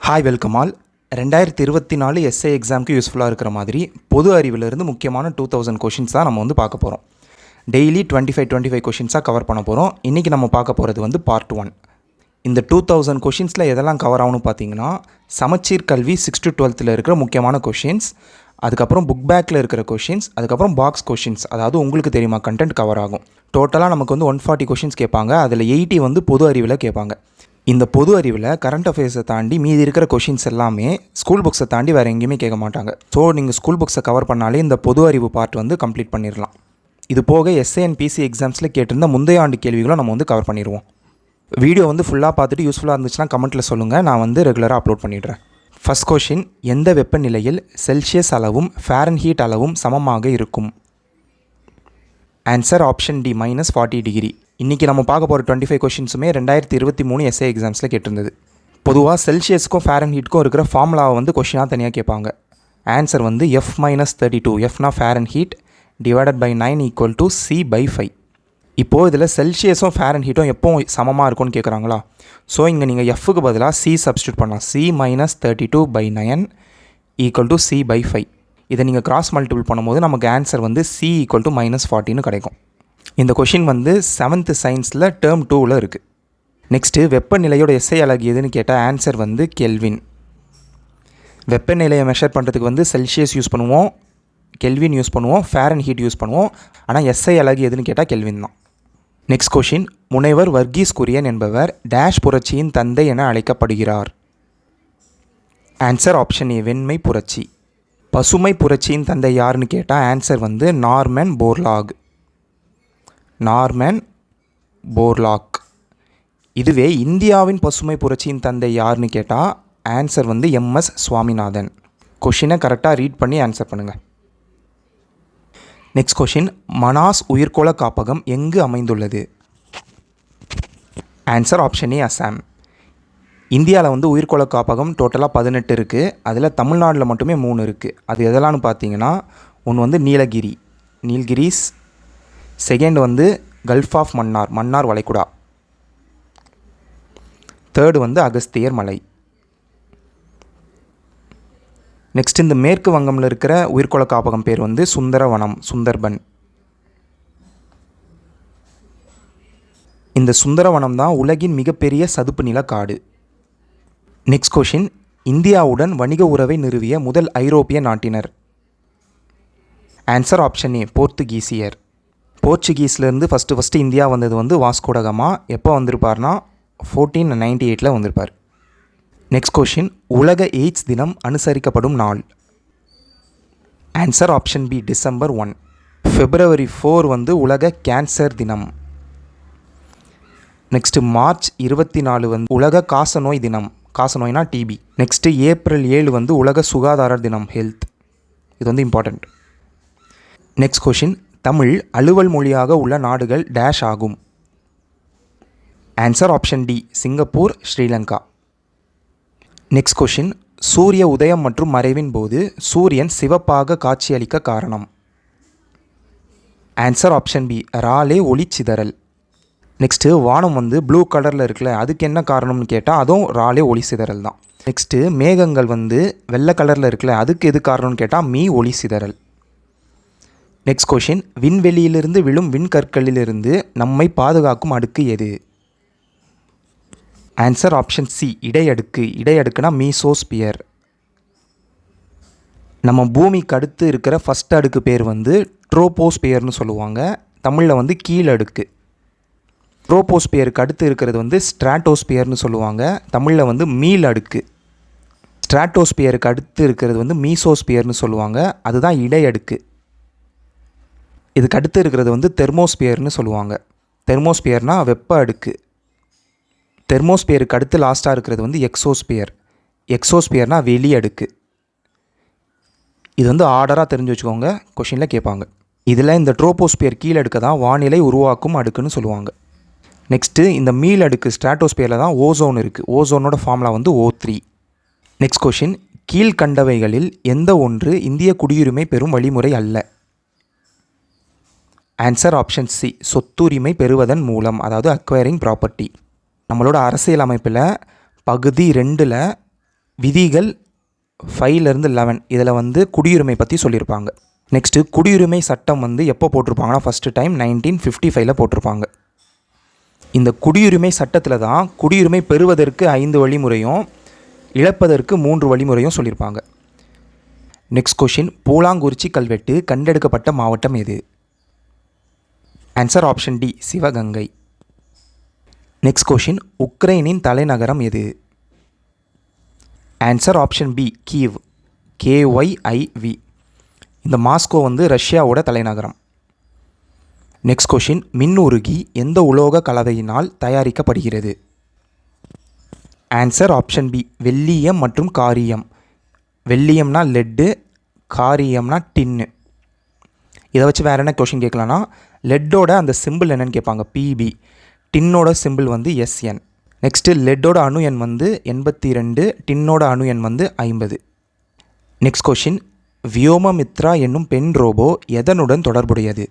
Hi welcome all ரெண்டாயிரத்தி இருபத்தி நாலு எஸ்ஏ எக்ஸாமுக்கு யூஸ்ஃபுல்லாக இருக்கிற மாதிரி பொது அறிவிலிருந்து முக்கியமான டூ தௌசண்ட் கொஷின்ஸ் தான் நம்ம வந்து பார்க்க போகிறோம் daily twenty five twenty five கொஷின்ஸாக cover பண்ண போகிறோம் இன்றைக்கி நம்ம பார்க்க போகிறது வந்து பார்ட் ஒன் இந்த டூ தௌசண்ட் கொஷின்ஸில் எதெல்லாம் கவர் ஆகும்னு பார்த்தீங்கன்னா சமச்சீர் கல்வி சிக்ஸ் டு டுவெல்த்தில் இருக்கிற முக்கியமான கொஷின்ஸ் அதுக்கப்புறம் புக் பேக்கில் இருக்கிற கொஷின்ஸ் அதுக்கப்புறம் பாக்ஸ் கொஷின்ஸ் அதாவது உங்களுக்கு தெரியுமா கண்டென்ட் கவர் ஆகும். டோட்டலாக நமக்கு வந்து ஒன் ஃபார்ட்டி கொஷின்ஸ் கேட்பாங்க அதில் எயிட்டி வந்து பொது அறிவில் கேட்பாங்க. இந்த பொது அறிவில் கரண்ட் அஃபேர்ஸை தாண்டி மீதி இருக்கிற கொஷின்ஸ் எல்லாமே ஸ்கூல் புக்ஸை தாண்டி வேறு எங்கேயுமே கேட்க மாட்டாங்க. ஸோ நீங்கள் ஸ்கூல் புக்ஸை கவர் பண்ணாலே இந்த பொது அறிவு பார்ட் வந்து கம்ப்ளீட் பண்ணிடலாம் இது போக எஸ்ஏ அண்ட் பிசி எக்ஸாம்ஸில் கேட்டிருந்த முந்தைய ஆண்டு கேள்விகளும் நம்ம வந்து கவர் பண்ணிடுவோம் வீடியோ வந்து ஃபுல்லாக பார்த்துட்டு யூஸ்ஃபுல்லாக இருந்துச்சுன்னா கமெண்ட்டில் சொல்லுங்கள் நான் வந்து ரெகுலராக அப்லோட் பண்ணிடுறேன். ஃபஸ்ட் கொஷின் எந்த வெப்பநிலையில் செல்சியஸ் அளவும் ஃபேரன்ஹீட் அளவும் சமமாக இருக்கும்? Answer option D minus forty degree. இன்றைக்கி நம்ம பார்க்க போகிற டுவெண்ட்டி ஃபைவ் கொஷின்ஸுமே ரெண்டாயிரத்தி இருபத்தி மூணு எஸ்ஏ எக்ஸாம்ஸில் கேட்டிருந்தது. பொதுவாக செல்சியஸ்க்கும் ஃபேரன்ஹீட்க்கும் இருக்கிற ஃபார்முலாவை வந்து கொஷினாக தனியாக கேட்பாங்க. ஆன்சர் வந்து F minus thirty two எஃப்னா Fahrenheit divided by nine equal to C by five இப்போது இதில் செல்சியஸும் ஃபேரன்ஹீட்டும் எப்போ சமமாக இருக்கும்னு கேட்குறாங்களா ஸோ இங்கே நீங்கள் எஃப்க்கு பதிலாக சி சப்ஸ்டியூட் பண்ணலாம். C minus thirty two by nine equal to C by five இதை நீங்கள் கிராஸ் மல்டிபிள் பண்ணும்போது நமக்கு ஆன்சர் வந்து சி ஈக்குவல் டு மைனஸ் ஃபார்ட்டின்னு கிடைக்கும். இந்த கொஷின் வந்து செவன்த்து சயின்ஸில் டேர்ம் டூவில் இருக்குது நெக்ஸ்ட்டு வெப்பநிலையோட எஸ்ஐ அலகு எதுன்னு கேட்டால் ஆன்சர் வந்து கெல்வின் வெப்பநிலையை மெஷர் பண்ணுறதுக்கு வந்து செல்சியஸ் யூஸ் பண்ணுவோம் கெல்வின் யூஸ் பண்ணுவோம் ஃபேரன் ஹீட் யூஸ் பண்ணுவோம் ஆனால் எஸ்ஐ அழகு எதுன்னு கேட்டால் கெல்வின் தான். நெக்ஸ்ட் கொஷின் முனைவர் வர்கீஸ் குரியன் என்பவர் டேஷ் புரட்சியின் தந்தை என அழைக்கப்படுகிறார். ஆன்சர் ஆப்ஷன் ஏ வெண்மை புரட்சி. பசுமை புரட்சியின் தந்தை யாருன்னு கேட்டால் ஆன்சர் வந்து நார்மன் போர்லாக். Norman Borlaug. இதுவே இந்தியாவின் பசுமை புரட்சியின் தந்தை யாருன்னு கேட்டால் ஆன்சர் வந்து எம்எஸ் சுவாமிநாதன். கொஷினை கரெக்டாக ரீட் பண்ணி ஆன்சர் பண்ணுங்கள் நெக்ஸ்ட் கொஷின் மனாஸ் உயிர்கோள காப்பகம் எங்கு அமைந்துள்ளது? ஆன்சர் ஆப்ஷன் ஏ அசாம் இந்தியாவில் வந்து உயிர்கோள காப்பகம் டோட்டலாக பதினெட்டு இருக்குது அதில் தமிழ்நாட்டில் மட்டுமே மூணு இருக்குது அது எதெல்லாம்னு பார்த்தீங்கன்னா ஒன்று வந்து நீலகிரி. நீல்கிரிஸ் செகண்ட் வந்து கல்ஃப் ஆஃப் மன்னார் மன்னார் வளைகுடா. தேர்டு வந்து அகஸ்தியர் மலை. நெக்ஸ்ட் இந்த மேற்கு வங்கமில் இருக்கிற உயிர்கோள காப்பகம் பேர் வந்து சுந்தரவனம் சுந்தர்பன். இந்த சுந்தரவனம் தான் உலகின் மிகப்பெரிய சதுப்பு நில காடு. நெக்ஸ்ட் கொஷின் இந்தியாவுடன் வணிக உறவை நிறுவிய முதல் ஐரோப்பிய நாட்டினர். ஆன்சர் ஆப்ஷன் ஏ போர்த்துகீசியர். போர்ச்சுகீஸ்லேருந்து ஃபஸ்ட்டு ஃபஸ்ட்டு இந்தியா வந்தது வந்து வாஸ்கோடகமா எப்போ வந்திருப்பார்னா? ஃபோர்டீன் நைன்டி எயிட்டில் வந்திருப்பார். நெக்ஸ்ட் கொஷின் உலக எய்ட்ஸ் தினம் அனுசரிக்கப்படும் நாள். Answer option B December one February four வந்து உலக கேன்சர் தினம். நெக்ஸ்ட்டு மார்ச் இருபத்தி நாலு வந்து உலக காசநோய் தினம். காசநோய்னா டிபி நெக்ஸ்ட்டு ஏப்ரல் ஏழு வந்து உலக சுகாதார தினம் ஹெல்த் இது வந்து இம்பார்ட்டண்ட் நெக்ஸ்ட் கொஷின் தமிழ் அலுவல் மொழியாக உள்ள நாடுகள் டேஷ் ஆகும். Answer option D Singapore Sri Lanka. Next question சூரிய உதயம் மற்றும் மறைவின் போது சூரியன் சிவப்பாக காட்சியளிக்க காரணம். ஆன்சர் ஆப்ஷன் பி ராலே ஒளிச்சிதறல் நெக்ஸ்ட்டு வானம் வந்து ப்ளூ கலரில் இருக்குல்ல அதுக்கு என்ன காரணம்னு கேட்டால் அதுவும் ராலே ஒளி சிதறல் தான். நெக்ஸ்ட்டு மேகங்கள் வந்து வெள்ளை கலரில் இருக்குல்ல அதுக்கு எது காரணம்னு கேட்டால் மீ ஒளி சிதறல். நெக்ஸ்ட் கொஷின் விண்வெளியிலிருந்து விழும் விண்கற்களிலிருந்து நம்மை பாதுகாக்கும் அடுக்கு எது? ஆன்சர் ஆப்ஷன் சி இடையடுக்கு. இடையடுக்குனா மீசோஸ்பியர் நம்ம பூமிக்கு அடுத்து இருக்கிற ஃபஸ்ட் அடுக்கு பேர் வந்து ட்ரோபோஸ்பியர்னு சொல்லுவாங்க. தமிழில் வந்து கீழடுக்கு ட்ரோபோஸ்பியருக்கு அடுத்து இருக்கிறது வந்து ஸ்ட்ராட்டோஸ்பியர்னு சொல்லுவாங்க. தமிழில் வந்து மீல் அடுக்கு. ஸ்ட்ராட்டோஸ்பியருக்கு அடுத்து இருக்கிறது வந்து மீசோஸ்பியர்னு சொல்லுவாங்க. அதுதான் இடையடுக்கு. இதுக்கு அடுத்து இருக்கிறது வந்து தெர்மோஸ்பியர்னு சொல்லுவாங்க. தெர்மோஸ்பியர்னால் வெப்ப அடுக்கு. தெர்மோஸ்பியருக்கு அடுத்து லாஸ்ட்டாக இருக்கிறது வந்து எக்ஸோஸ்பியர். எக்ஸோஸ்பியர்னால் வெளி அடுக்கு. இது வந்து ஆர்டராக தெரிஞ்சு வச்சுக்கோங்க கொஷினில் கேட்பாங்க. இதில் இந்த ட்ரோபோஸ்பியர் கீழடுக்கு தான் வானிலை உருவாக்கும் அடுக்குன்னு சொல்லுவாங்க. நெக்ஸ்ட்டு இந்த மீல் அடுக்கு ஸ்ட்ராட்டோஸ்பியரில் தான் ஓசோன் இருக்குது ஓசோனோட ஃபார்முலா வந்து ஓ த்ரீ. நெக்ஸ்ட் கொஷின் கீழ்கண்டவைகளில் எந்த ஒன்று இந்திய குடியுரிமை பெறும் வழிமுறை அல்ல? ஆன்சர் ஆப்ஷன் சி சொத்துரிமை பெறுவதன் மூலம் அதாவது அக்வயரிங் ப்ராப்பர்ட்டி நம்மளோட அரசியல் அமைப்பில் பகுதி ரெண்டில் விதிகள் ஃபைவ்லேருந்து லெவன் இதில் வந்து குடியுரிமை பற்றி சொல்லியிருப்பாங்க. நெக்ஸ்ட்டு குடியுரிமை சட்டம் வந்து எப்போ போட்டிருப்பாங்கன்னா ஃபஸ்ட்டு டைம் நைன்டீன் ஃபிஃப்டி ஃபைவ்ல போட்டிருப்பாங்க. இந்த குடியுரிமை சட்டத்தில் தான் குடியுரிமை பெறுவதற்கு ஐந்து வழிமுறையும் இழப்பதற்கு மூன்று வழிமுறையும் சொல்லியிருப்பாங்க. நெக்ஸ்ட் கொஷின் பூலாங்குறிச்சி கல்வெட்டு கண்டெடுக்கப்பட்ட மாவட்டம் எது? Answer option D Sivaganga. Next question உக்ரைனின் தலைநகரம் எது? Answer option B Kyiv K Y I V இந்த மாஸ்கோ வந்து ரஷ்யாவோட தலைநகரம். நெக்ஸ்ட் கொஷின் மின்னுருகி எந்த உலோக கலவையினால் தயாரிக்கப்படுகிறது? ஆன்சர் ஆப்ஷன் பி வெள்ளியம் மற்றும் காரியம். வெள்ளியம்னா லெட்டு காரியம்னா டின்னு இதை வச்சு வேறு என்ன கொஷின் கேட்கலான்னா லெட்டோட அந்த சிம்பிள் என்னன்னு கேட்பாங்க பிபி டின்னோட சிம்பிள் வந்து எஸ்என் நெக்ஸ்ட்டு லெட்டோட அணு எண் வந்து எண்பத்தி ரெண்டு டின்னோட அணு எண் வந்து ஐம்பது. நெக்ஸ்ட் கொஷின் வியோமமித்ரா என்னும் பெண் ரோபோ எதனுடன் தொடர்புடையது?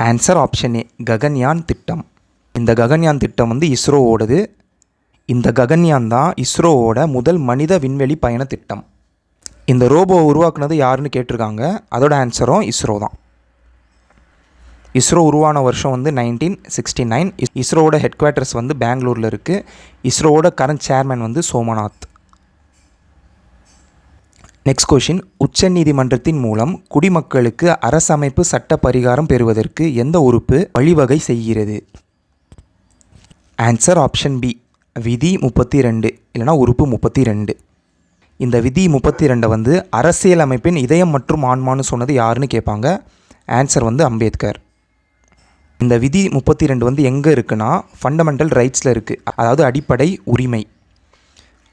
ஆன்சர் ஆப்ஷன் ஏ ககன்யான் திட்டம். இந்த ககன்யான் திட்டம் வந்து இஸ்ரோவோடது. இந்த ககன்யான் தான் இஸ்ரோவோட முதல் மனித விண்வெளி பயண திட்டம். இந்த ரோபோவை உருவாக்குனது யாருன்னு கேட்டிருக்காங்க? அதோட ஆன்சரும் இஸ்ரோ தான் இஸ்ரோ உருவான வருஷம் வந்து நைன்டீன் சிக்ஸ்டி நைன் இஸ்ரோவோட ஹெட் குவார்ட்டர்ஸ் வந்து பெங்களூரில் இருக்குது இஸ்ரோவோட கரண்ட் சேர்மேன் வந்து சோமநாத். நெக்ஸ்ட் கொஷின் உச்சநீதிமன்றத்தின் மூலம் குடிமக்களுக்கு அரசமைப்பு சட்ட பரிகாரம் பெறுவதற்கு எந்த உறுப்பு வழிவகை செய்கிறது? ஆன்சர் ஆப்ஷன் பி விதி முப்பத்தி ரெண்டு இல்லைனா உறுப்பு முப்பத்தி ரெண்டு இந்த விதி முப்பத்தி ரெண்டை வந்து அரசியல் அமைப்பின் இதயம் மற்றும் ஆன்மான்னு சொன்னது யாருன்னு கேட்பாங்க? ஆன்சர் வந்து அம்பேத்கர். இந்த விதி முப்பத்தி ரெண்டு வந்து எங்கே இருக்குன்னா ஃபண்டமெண்டல் ரைட்ஸில் இருக்குது அதாவது அடிப்படை உரிமை.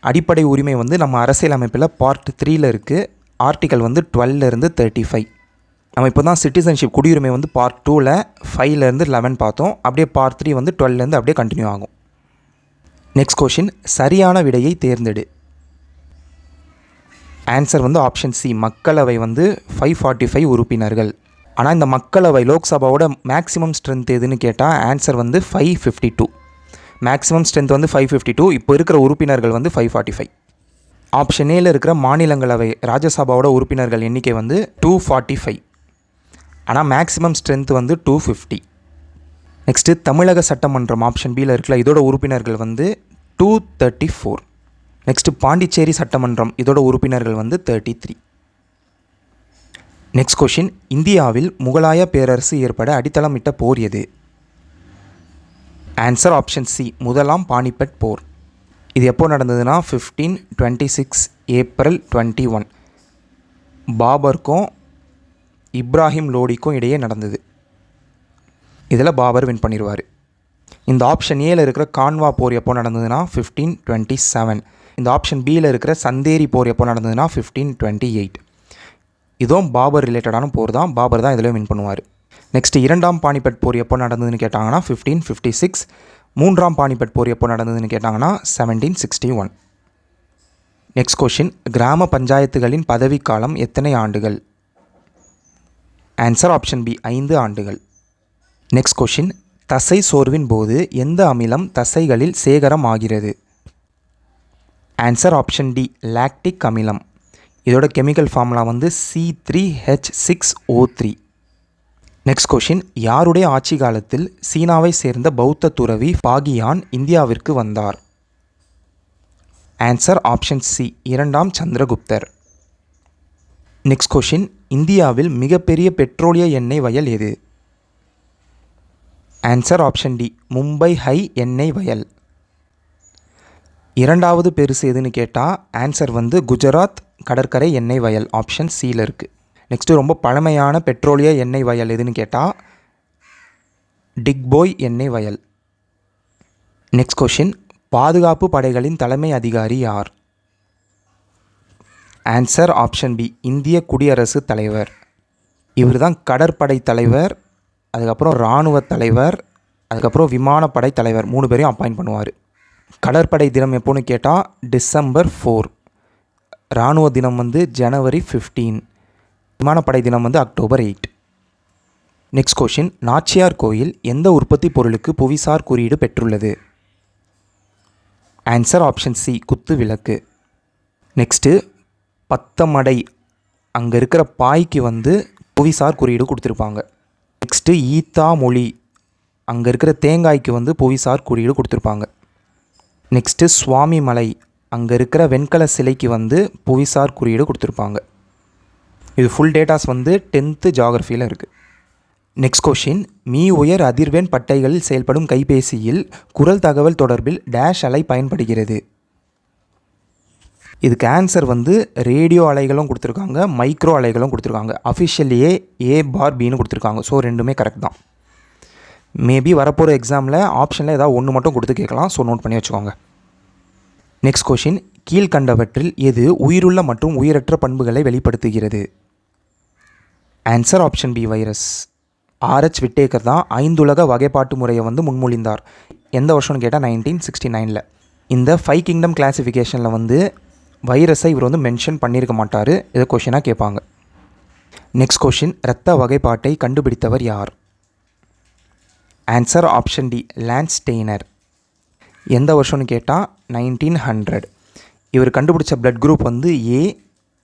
அடிப்படை உரிமை வந்து நம்ம அரசியல் அமைப்பில் பார்ட் த்ரீல இருக்குது ஆர்டிக்கல் வந்து 12 இருந்து தேர்ட்டி ஃபைவ் நம்ம இப்போ தான் சிட்டிசன்ஷிப் குடியுரிமை வந்து பார்ட் டூவில் ஃபைவ்லேருந்து லெவன் பார்த்தோம். அப்படியே பார்ட் த்ரீ வந்து 12 இருந்து அப்படியே கண்டினியூ ஆகும். நெக்ஸ்ட் கொஷின் சரியான விடையை தேர்ந்தெடு. ஆன்சர் வந்து ஆப்ஷன் சி மக்களவை வந்து ஃபைவ் ஃபார்ட்டி ஃபைவ் உறுப்பினர்கள். ஆனால் இந்த மக்களவை லோக்சபாவோட மேக்ஸிமம் ஸ்ட்ரென்த் எதுன்னு கேட்டால் ஆன்சர் வந்து five fifty two maximum strength வந்து ஃபைவ் ஃபிஃப்டி டூ இப்போ இருக்கிற உறுப்பினர்கள் வந்து ஃபைவ் ஃபார்ட்டி ஃபைவ் ஆப்ஷன் ஏல இருக்கிற மாநிலங்களவை ராஜ்யசபாவோட உறுப்பினர்கள் எண்ணிக்கை வந்து டூ ஃபார்ட்டி ஃபைவ் ஆனால் மேக்ஸிமம் ஸ்ட்ரென்த் வந்து டூ ஃபிஃப்டி நெக்ஸ்ட்டு தமிழக சட்டமன்றம் ஆப்ஷன் பியில் இருக்கல இதோட உறுப்பினர்கள் வந்து two thirty four next Pondicherry சட்டமன்றம் இதோட உறுப்பினர்கள் வந்து தேர்ட்டி த்ரீ நெக்ஸ்ட் கொஷின் இந்தியாவில் முகலாய பேரரசு ஏற்பட அடித்தளமிட்ட போர் எது? ஆன்சர் ஆப்ஷன் சி முதலாம் பானிபட் போர். இது எப்போ நடந்ததுன்னா fifteen twenty six April twenty one பாபருக்கும் இப்ராஹிம் லோடிக்கும் இடையே நடந்தது. இதில் பாபர் வின் பண்ணிடுவார் இந்த ஆப்ஷன் ஏல இருக்கிற கான்வா போர் எப்போ நடந்ததுன்னா ஃபிஃப்டீன் டுவெண்ட்டி செவன் இந்த ஆப்ஷன் பியில் இருக்கிற சந்தேரி போர் எப்போ நடந்ததுன்னா ஃபிஃப்டீன் டுவெண்ட்டி எயிட் இதுவும் பாபர் ரிலேட்டடான போர் தான். பாபர் தான் இதில் வின் பண்ணுவார். நெக்ஸ்ட் இரண்டாம் பானிபட் போர் எப்போ நடந்ததுன்னு கேட்டாங்கன்னா ஃபிஃப்டீன் ஃபிஃப்டி சிக்ஸ் மூன்றாம் பானிபட் போர் எப்போ நடந்ததுன்னு கேட்டாங்கன்னா seventeen sixty one next question கிராம பஞ்சாயத்துகளின் பதவிக்காலம் எத்தனை ஆண்டுகள்? ஆன்சர் ஆப்ஷன் பி ஐந்து ஆண்டுகள். நெக்ஸ்ட் கொஷின் தசை சோர்வின் போது எந்த அமிலம் தசைகளில் சேகரம் ஆகிறது ஆன்சர் ஆப்ஷன் டி லாக்டிக் அமிலம். இதோட கெமிக்கல் ஃபார்முலா வந்து C three H six O three next question யாருடைய ஆட்சி காலத்தில் சீனாவை சேர்ந்த பௌத்த துறவி பாகியான் இந்தியாவிற்கு வந்தார்? ஆன்சர் ஆப்ஷன் சி இரண்டாம் சந்திரகுப்தர். நெக்ஸ்ட் கொஷின் இந்தியாவில் மிகப்பெரிய பெட்ரோலிய எண்ணெய் வயல் எது? Answer option D Mumbai High எண்ணெய் வயல். இரண்டாவது பெருசு எதுன்னு கேட்டால் ஆன்சர் வந்து குஜராத் கடற்கரை எண்ணெய் வயல் ஆப்ஷன் சியில் இருக்குது நெக்ஸ்ட்டு ரொம்ப பழமையான பெட்ரோலிய எண்ணெய் வயல் எதுன்னு கேட்டால் டிக்போய் எண்ணெய் வயல். நெக்ஸ்ட் கொஷின் பாதுகாப்பு படைகளின் தலைமை அதிகாரி யார்? ஆன்சர் ஆப்ஷன் பி இந்திய குடியரசு தலைவர். இவர் தான் கடற்படை தலைவர் அதுக்கப்புறம் இராணுவ தலைவர் அதுக்கப்புறம் விமானப்படை தலைவர் மூணு பேரையும் அப்பாயிண்ட் பண்ணுவார். கடற்படை தினம் எப்போன்னு கேட்டால் டிசம்பர் ஃபோர் இராணுவ தினம் வந்து ஜனவரி ஃபிஃப்டீன் விமானப்படை தினம் வந்து October eight next question Nachiyar Koil எந்த உற்பத்தி பொருளுக்கு புவிசார் குறியீடு பெற்றுள்ளது? ஆன்சர் ஆப்ஷன் சி குத்து விளக்கு. நெக்ஸ்ட்டு பத்தமடை அங்கே இருக்கிற பாய்க்கு வந்து புவிசார் குறியீடு கொடுத்துருப்பாங்க. நெக்ஸ்ட்டு ஈத்தா மொழி அங்கே இருக்கிற தேங்காய்க்கு வந்து புவிசார் குறியீடு கொடுத்துருப்பாங்க. நெக்ஸ்ட்டு சுவாமி மலை அங்கே இருக்கிற வெண்கல சிலைக்கு வந்து புவிசார் குறியீடு கொடுத்துருப்பாங்க. இது ஃபுல் டேட்டாஸ் வந்து டென்த்து ஜாகிரஃபியில் இருக்குது நெக்ஸ்ட் கொஷின் மீ உயர் அதிர்வெண் பட்டைகளில் செயல்படும் கைபேசியில் குரல் தகவல் தொடர்பில் டேஷ் அலை பயன்படுகிறது. இதுக்கு ஆன்சர் வந்து ரேடியோ அலைகளும் கொடுத்துருக்காங்க மைக்ரோ அலைகளும் கொடுத்துருக்காங்க. அஃபிஷியலியே ஏ பார் பின்னு கொடுத்துருக்காங்க. ஸோ ரெண்டுமே கரெக்ட் தான். மேபி வரப்போகிற எக்ஸாமில் ஆப்ஷனில் ஏதாவது ஒன்று மட்டும் கொடுத்து கேட்கலாம். ஸோ நோட் பண்ணி வச்சுக்கோங்க. நெக்ஸ்ட் கொஷின் கீழ்கண்டவற்றில் எது உயிருள்ள மற்றும் உயிரற்ற பண்புகளை வெளிப்படுத்துகிறது? Answer option B virus R H Whittaker தான் ஐந்துலக வகைப்பாட்டு முறையை வந்து முன்மொழிந்தார். எந்த வருஷம்னு கேட்டால் நைன்டீன் சிக்ஸ்டி நைனில் இந்த ஃபைவ் கிங்டம் கிளாஸிஃபிகேஷனில் வந்து வைரஸை இவர் வந்து மென்ஷன் பண்ணியிருக்க மாட்டார். இதை கொஷினாக கேட்பாங்க. நெக்ஸ்ட் கொஷின் இரத்த வகைப்பாட்டை கண்டுபிடித்தவர் யார்? Answer option D Landsteiner எந்த வருஷம்னு கேட்டால் நைன்டீன் ஹண்ட்ரட் இவர் கண்டுபிடிச்ச பிளட் குரூப் வந்து A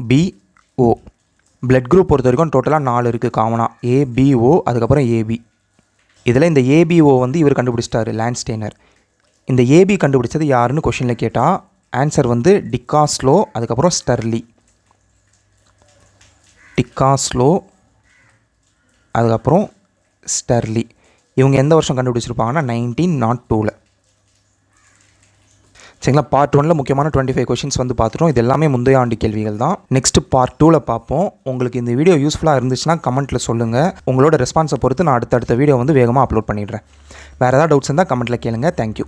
B O blood group பொறுத்த வரைக்கும் டோட்டலாக நாலு இருக்குது காமனாக ஏபிஓ அதுக்கப்புறம் ஏபி இதில் இந்த ஏபிஓ வந்து இவர் கண்டுபிடிச்சிட்டாரு லேண்ட்ஸ்டெய்னர் டெய்னர் இந்த ஏபி கண்டுபிடிச்சது யாருன்னு கொஷினில் கேட்டால் ஆன்சர் வந்து டிக்காஸ்லோ அதுக்கப்புறம் ஸ்டர்லி. டிக்காஸ்லோ அதுக்கப்புறம் ஸ்டர்லி. இவங்க எந்த வருஷம் கண்டுபிடிச்சிருப்பாங்கன்னா நைன்டீன் நாட் டூவில் சரிங்களா? பார்ட் ஒனில் முக்கியமான டுவெண்ட்டி ஃபைவ் கொஷின்ஸ் வந்து பார்த்துட்டோம். இது எல்லாமே முந்தைய ஆண்டு கேள்விகள் தான். நெக்ஸ்ட் பார்ட் டூவில் பார்ப்போம். உங்களுக்கு இந்த வீடியோ யூஸ்ஃபுல்லாக இருந்துச்சுன்னா கமெண்ட்டில் சொல்லுங்கள் உங்களோட ரெஸ்பான்ஸை பொறுத்து நான் அடுத்தடுத்த வீடியோ வந்து வேகமாக அப்லோட் பண்ணிடுறேன். வேறு ஏதாவது டவுட்ஸ் இருந்தால் கமெண்ட்டில் கேளுங்கள் தேங்க்யூ